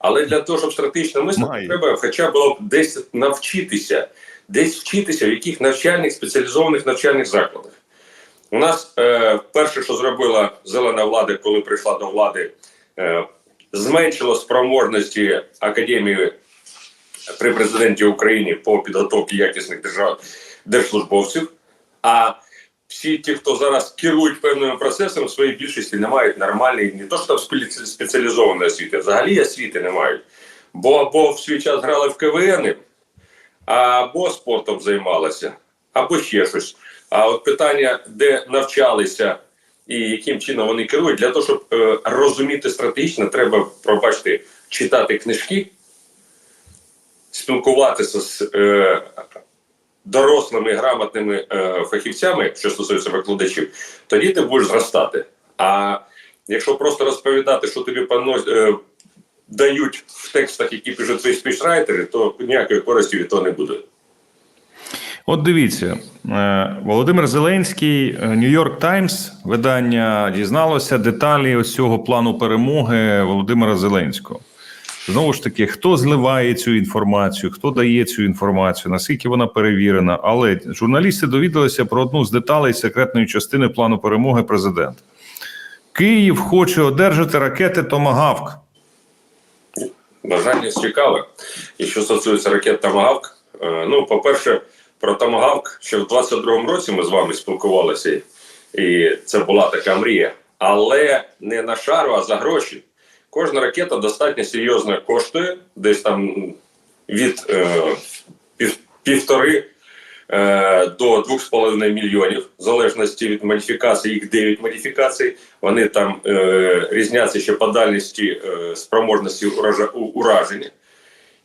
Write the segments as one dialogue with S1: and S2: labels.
S1: Але для того, щоб стратегічно мислити, треба хоча б було десь навчитися, десь вчитися, в яких навчальних спеціалізованих навчальних закладах. У нас е, перше, що зробила зелена влада, коли прийшла до влади, е, зменшило спроможності академії при президенті України по підготовці якісних держав держслужбовців. А всі ті, хто зараз керують певними процесами, в своїй більшості не мають нормальної, не то що там спеціалізованої освіти, взагалі освіти не мають. Бо або в свій час грали в КВН, або спортом займалися, або ще щось. А от питання, де навчалися і яким чином вони керують, для того, щоб е, розуміти стратегічно, треба, пробачте, читати книжки, спілкуватися з е, дорослими грамотними е, фахівцями, що стосується викладачів, тоді ти будеш зростати. А якщо просто розповідати, що тобі пано, е, дають в текстах, які пишуть твої спічрайтери, то ніякої користі від того не буде.
S2: От дивіться, е, Володимир Зеленський, Нью-Йорк Таймс, видання дізналося деталі ось цього плану перемоги Володимира Зеленського. Знову ж таки, хто зливає цю інформацію, хто дає цю інформацію, наскільки вона перевірена. Але журналісти довідалися про одну з деталей секретної частини плану перемоги президента. Київ хоче одержати ракети Томагавк.
S1: Бажання цікаве. І що стосується ракет Тамагавк, е, ну, по-перше, про Тамагавк ще в 22-му році ми з вами спілкувалися, і це була така мрія. Але не на шару, а за гроші. Кожна ракета достатньо серйозно коштує, десь там від е, пів, півтори е, до 2,5 мільйонів, в залежності від модифікації, їх 9 модифікацій. Вони там е, різняться ще по дальності е, спроможності уража, у- ураження.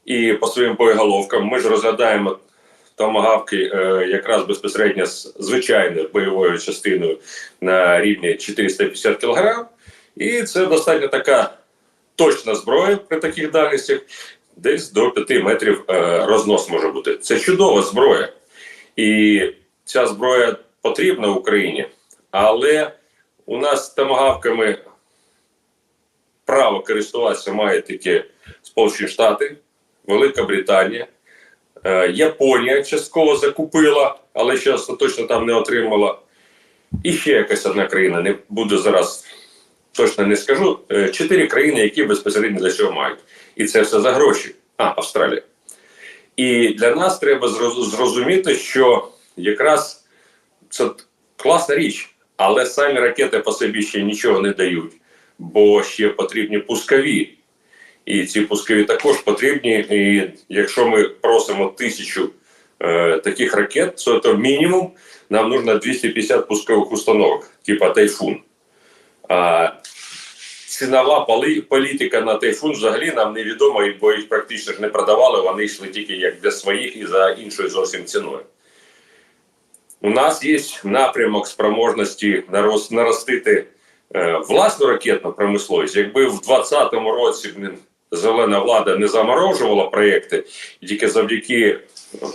S1: І по своїм боєголовкам ми ж розглядаємо томагавки е, якраз безпосередньо з звичайною бойовою частиною на рівні 450 кг. І це достатньо така точна зброя при таких дальностях, десь до 5 метрів е, рознос може бути. Це чудова зброя. І ця зброя потрібна Україні, але у нас томагавками право користуватися має тільки Сполучені Штати, Велика Британія, е, Японія частково закупила, але ще остаточно там не отримала. І ще якась одна країна, не буду зараз точно не скажу. Е, Чотири країни, які безпосередньо для цього мають. І це все за гроші. А, Австралія. І для нас треба зрозуміти, що якраз це класна річ, але самі ракети по собі ще нічого не дають, бо ще потрібні пускові. І ці пускові також потрібні. І якщо ми просимо тисячу е, таких ракет, то, мінімум нам нужно 250 пускових установок, типа тайфун. А цінова політика на тайфун взагалі нам невідома, бо їх практично ж не продавали, вони йшли тільки як для своїх і за іншою зовсім ціною. У нас є напрямок спроможності наростити е, власну ракетну промисловість. Якби в 2020 році зелена влада не заморожувала проєкти, тільки завдяки е,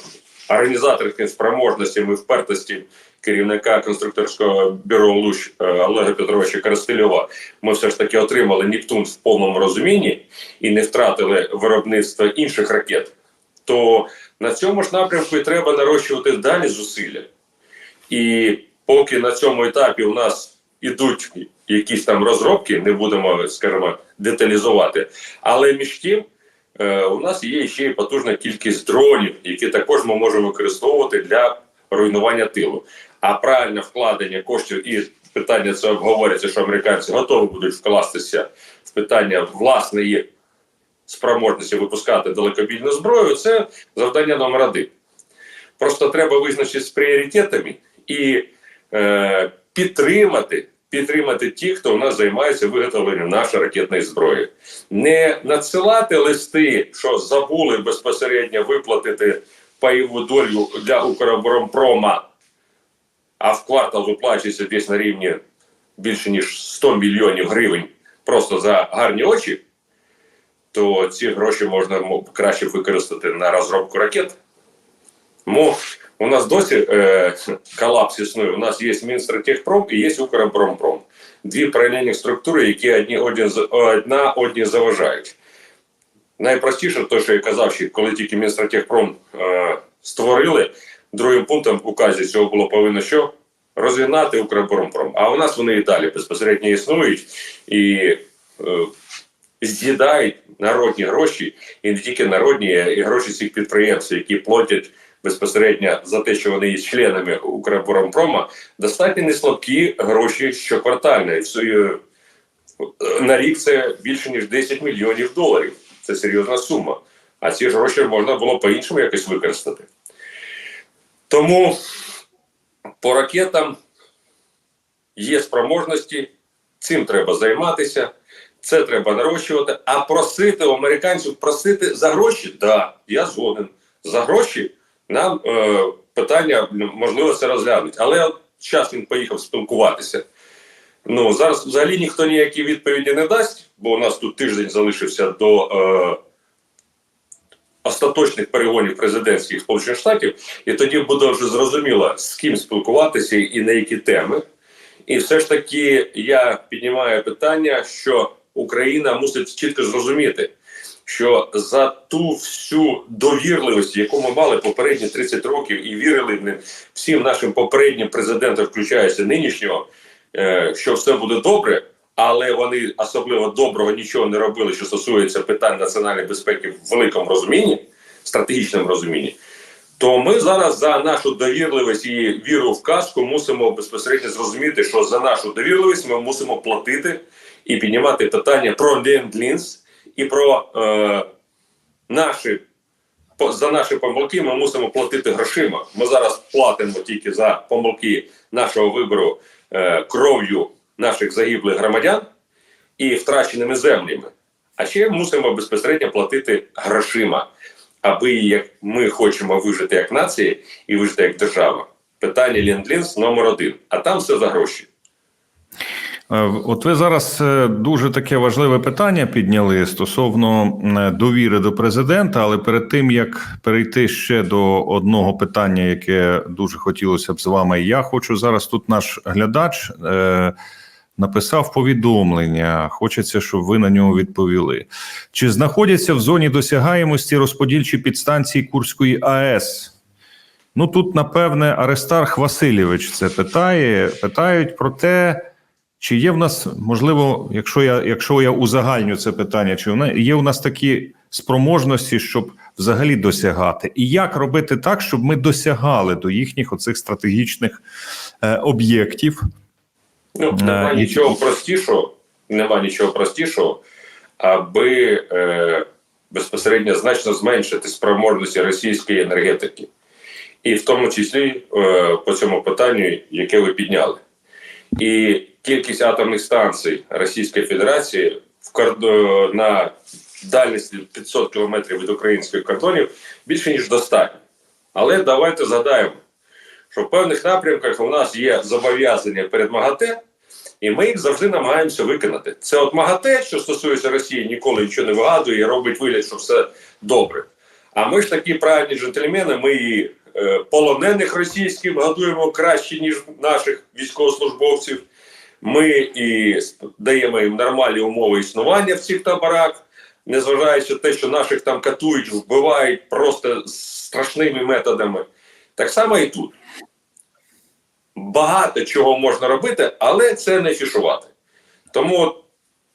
S1: організаторським спроможностям і впертості керівника конструкторського бюро Луч е, Олега Петровича Коростельова, ми все ж таки отримали Нептун в повному розумінні і не втратили виробництво інших ракет, то на цьому ж напрямку і треба нарощувати далі зусилля. І поки на цьому етапі у нас ідуть якісь там розробки, не будемо, скажімо, деталізувати. Але між тим, е, у нас є ще й потужна кількість дронів, які також ми можемо використовувати для руйнування тилу. А правильне вкладення коштів і питання це обговорюється, що американці готові будуть вкластися в питання власної спроможності випускати далекобійну зброю. Це завдання номер один. Просто треба визначитися з пріоритетами і е, підтримати, підтримати ті, хто у нас займається виготовленням нашої ракетної зброї. Не надсилати листи, що забули безпосередньо виплатити пайову долю для Укроборонпрома, а в квартал виплачується десь на рівні більше ніж 100 мільйонів гривень просто за гарні очі, то ці гроші можна краще використати на розробку ракет. Тому у нас досі е, колапс існує. У нас є Мінстратегпром і є Укроборонпром. Дві паралельні структури, які одні, одні, одна одні заважають. Найпростіше, те, що я казав, що коли тільки Мінстратегпром е, створили, другим пунктом в указі цього було повинно що? Розігнати Укроборонпром. А у нас вони і далі безпосередньо існують і е, з'їдають народні гроші, і не тільки народні, а і гроші цих підприємств, які платять безпосередньо за те, що вони є членами Укроборонпрома, достатньо неслабкі гроші щоквартально. Е, На рік це більше ніж 10 мільйонів доларів. Це серйозна сума. А ці гроші можна було по-іншому якось використати. Тому по ракетам є спроможності, цим треба займатися, це треба нарощувати. А просити у американців просити за гроші, так, да, я згоден. За гроші нам е, питання можливо це розглянуть. Але от час він поїхав спілкуватися. Ну зараз взагалі ніхто ніякі відповіді не дасть, бо у нас тут тиждень залишився до е, остаточних перегонів президентських Сполучених Штатів, і тоді буде вже зрозуміло, з ким спілкуватися і на які теми. І все ж таки я піднімаю питання, що Україна мусить чітко зрозуміти, що за ту всю довірливість, яку ми мали попередні 30 років, і вірили в них всім нашим попереднім президентам, включаючи нинішнього, е, що все буде добре, але вони особливо доброго нічого не робили, що стосується питань національної безпеки в великому розумінні, стратегічному розумінні. То ми зараз за нашу довірливість і віру в казку мусимо безпосередньо зрозуміти, що за нашу довірливість ми мусимо платити і піднімати питання про ленд-лінз і про е, наші за наші помилки ми мусимо платити грошима. Ми зараз платимо тільки за помилки нашого вибору е, кров'ю наших загиблих громадян і втраченими землями. А ще мусимо безпосередньо платити грошима, аби як ми хочемо вижити як нація і вижити як держава. Питання ленд-лінз номер один. А там все за гроші.
S2: Е, От ви зараз е, дуже таке важливе питання підняли стосовно е, довіри до президента. Але перед тим як перейти ще до одного питання, яке дуже хотілося б з вами, я хочу зараз. Тут наш глядач написав повідомлення. Хочеться, щоб ви на нього відповіли. Чи знаходяться в зоні досягаємості розподільчі підстанції Курської АЕС? Ну тут, напевне, Аристарх Васильович це питає. Питають про те. Чи є в нас можливо, якщо я якщо я узагальню це питання, чи вона є у нас такі спроможності, щоб взагалі досягати, і як робити так, щоб ми досягали до їхніх оцих стратегічних е, об'єктів?
S1: Ну, нема
S2: Е,
S1: нічого простішого, нема нічого простішого, аби е, безпосередньо значно зменшити спроможності російської енергетики, і в тому числі е, по цьому питанню, яке ви підняли. І кількість атомних станцій Російської Федерації в кордо- на дальності 500 кілометрів від українських кордонів більше ніж достатньо. Але давайте згадаємо, що в певних напрямках у нас є зобов'язання перед МАГАТЕ, і ми їх завжди намагаємося виконати. Це от МАГАТЕ, що стосується Росії, ніколи нічого не вигадує і робить вигляд, що все добре. А ми ж такі правильні джентльмени, ми і е, полонених російських годуємо краще, ніж наших військовослужбовців. Ми і даємо їм нормальні умови існування в цих таборах, незважаючи на те, що наших там катують, вбивають просто страшними методами. Так само і тут. Багато чого можна робити, але це не фішувати. Тому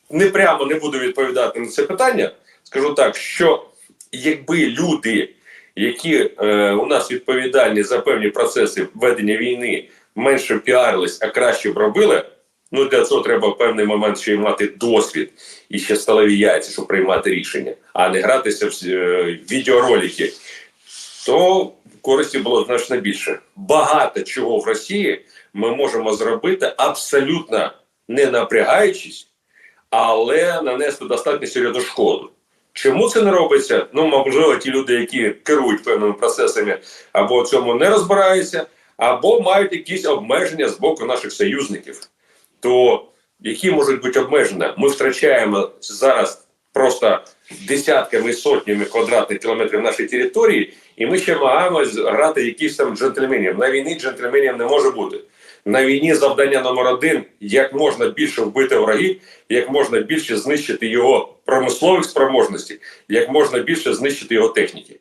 S1: не прямо не буду відповідати на це питання. Скажу так, що якби люди, які е, у нас відповідальні за певні процеси ведення війни, менше піарились, а краще б робили. Ну для цього треба в певний момент ще й мати досвід і ще сталеві яйця, щоб приймати рішення, а не гратися в е, відеоролики. То користі було значно більше. Багато чого в Росії ми можемо зробити абсолютно не напрягаючись, але нанести достатньо серйозну шкоду. Чому це не робиться? Ну, можливо, ті люди, які керують певними процесами, або в цьому не розбираються, або мають якісь обмеження з боку наших союзників. То які можуть бути обмеження? Ми втрачаємо зараз просто десятками сотнями квадратних кілометрів нашої території, і ми ще намагаємось грати якісь там джентльменів. На війні джентльменів не може бути. На війні завдання номер один як можна більше вбити ворогів, як можна більше знищити його промислових спроможностей, як можна більше знищити його техніки.